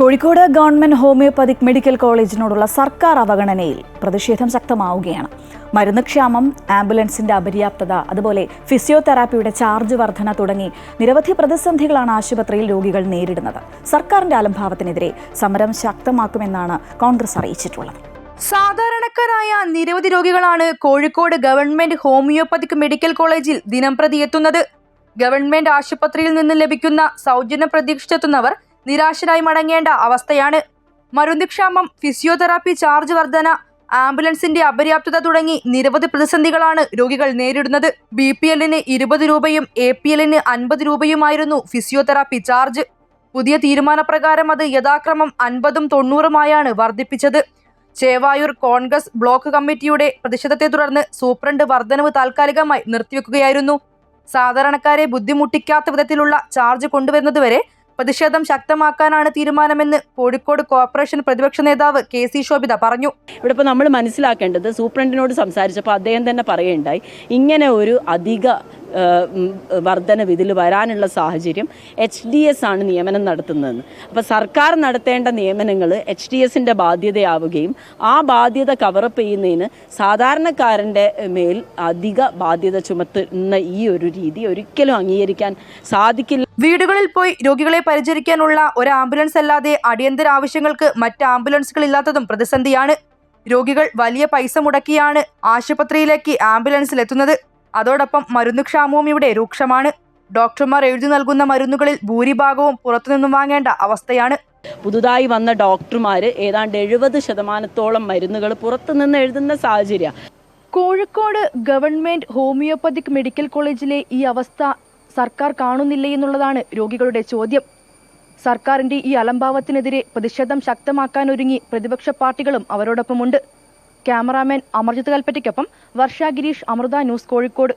Kozhikode government homoeopathic medical കോളേജിനോടുള്ള സർക്കാർ അവഗണനയിൽ പ്രതിഷേധം ശക്തമാവുകയാണ്. മരുന്ന് ക്ഷാമം ആംബുലൻസിന്റെ അപര്യാപ്തത അതുപോലെ ഫിസിയോതെറാപ്പിയുടെ ചാർജ് വർധന തുടങ്ങി നിരവധി പ്രതിസന്ധികളാണ് ആശുപത്രിയിൽ രോഗികൾ നേരിടുന്നത്. സർക്കാരിന്റെ അലംഭാവത്തിനെതിരെ സമരം ശക്തമാക്കുമെന്നാണ് കോൺഗ്രസ് അറിയിച്ചിട്ടുള്ളത്. സാധാരണക്കാരായ നിരവധി രോഗികളാണ് കോഴിക്കോട് ഗവൺമെന്റ് ഹോമിയോപ്പതിക് മെഡിക്കൽ കോളേജിൽ ദിനംപ്രതി എത്തുന്നത്. ഗവൺമെന്റ് ആശുപത്രിയിൽ നിന്ന് ലഭിക്കുന്ന സൗജന്യ പ്രതീക്ഷിച്ചെത്തുന്നവർ നിരാശരായി മടങ്ങേണ്ട അവസ്ഥയാണ്. മരുന്നിക്ഷാമം ഫിസിയോതെറാപ്പി ചാർജ് വർധന ആംബുലൻസിന്റെ അപര്യാപ്തത തുടങ്ങി നിരവധി പ്രതിസന്ധികളാണ് രോഗികൾ നേരിടുന്നത്. ബി പി എല്ലിന് ഇരുപത് രൂപയും എ പി എല്ലിന് അൻപത് രൂപയുമായിരുന്നു ഫിസിയോതെറാപ്പി ചാർജ്. പുതിയ തീരുമാനപ്രകാരം അത് യഥാക്രമം അൻപതും തൊണ്ണൂറുമായാണ് വർദ്ധിപ്പിച്ചത്. ചേവായൂർ കോൺഗ്രസ് ബ്ലോക്ക് കമ്മിറ്റിയുടെ പ്രതിഷേധത്തെ തുടർന്ന് സൂപ്രണ്ട് വർധനവ് താൽക്കാലികമായി നിർത്തിവെക്കുകയായിരുന്നു. സാധാരണക്കാരെ ബുദ്ധിമുട്ടിക്കാത്ത വിധത്തിലുള്ള ചാർജ് കൊണ്ടുവരുന്നതുവരെ പ്രതിഷേധം ശക്തമാക്കാനാണ് തീരുമാനമെന്ന് കോഴിക്കോട് കോർപ്പറേഷൻ പ്രതിപക്ഷ നേതാവ് കെ സി ശോഭിത പറഞ്ഞു. ഇവിടെ ഇപ്പോൾ നമ്മൾ മനസ്സിലാക്കേണ്ടത് സൂപ്രണ്ടിനോട് സംസാരിച്ചപ്പോൾ അദ്ദേഹം തന്നെ പറയുകയുണ്ടായി. ഇങ്ങനെ ഒരു അധിക വർധനവ് ഇതിൽ വരാനുള്ള സാഹചര്യം എച്ച് ഡി എസ് ആണ് നിയമനം നടത്തുന്നതെന്ന്. അപ്പോൾ സർക്കാർ നടത്തേണ്ട നിയമനങ്ങൾ എച്ച് ഡി എസിന്റെ ബാധ്യതയാവുകയും ആ ബാധ്യത കവറപ്പ് ചെയ്യുന്നതിന് സാധാരണക്കാരന്റെ മേൽ അധിക ബാധ്യത ചുമത്തുന്ന ഈ ഒരു രീതി ഒരിക്കലും അംഗീകരിക്കാൻ സാധിക്കില്ല. വീടുകളിൽ പോയി രോഗികളെ പരിചരിക്കാനുള്ള ഒരു ആംബുലൻസ് അല്ലാതെ അടിയന്തര ആവശ്യങ്ങൾക്ക് മറ്റ് ആംബുലൻസുകൾ ഇല്ലാത്തതും പ്രതിസന്ധിയാണ്. രോഗികൾ വലിയ പൈസ മുടക്കിയാണ് ആശുപത്രിയിലേക്ക് ആംബുലൻസിൽ എത്തുന്നത്. അതോടൊപ്പം മരുന്നുക്ഷാമവും ഇവിടെ രൂക്ഷമാണ്. ഡോക്ടർമാർ എഴുതി നൽകുന്ന മരുന്നുകളിൽ ഭൂരിഭാഗവും പുറത്തുനിന്നും വാങ്ങേണ്ട അവസ്ഥയാണ്. പുതുതായി വന്ന ഡോക്ടർമാർ ഏതാണ്ട് എഴുപത് ശതമാനത്തോളം മരുന്നുകൾ പുറത്തുനിന്ന് എഴുതുന്ന സാഹചര്യം. കോഴിക്കോട് ഗവൺമെന്റ് ഹോമിയോപ്പതിക് മെഡിക്കൽ കോളേജിലെ ഈ അവസ്ഥ സർക്കാർ കാണുന്നില്ലേ എന്നുള്ളതാണ് രോഗികളുടെ ചോദ്യം. സർക്കാരിന്റെ ഈ അലംഭാവത്തിനെതിരെ പ്രതിഷേധം ശക്തമാക്കാനൊരുങ്ങി പ്രതിപക്ഷ പാർട്ടികളും അവരോടൊപ്പമുണ്ട്. ക്യാമറാമാൻ അമർജിത് കൽപ്പറ്റയ്ക്കൊപ്പം വർഷ ഗിരീഷ് അമൃത ന്യൂസ് കോഴിക്കോട്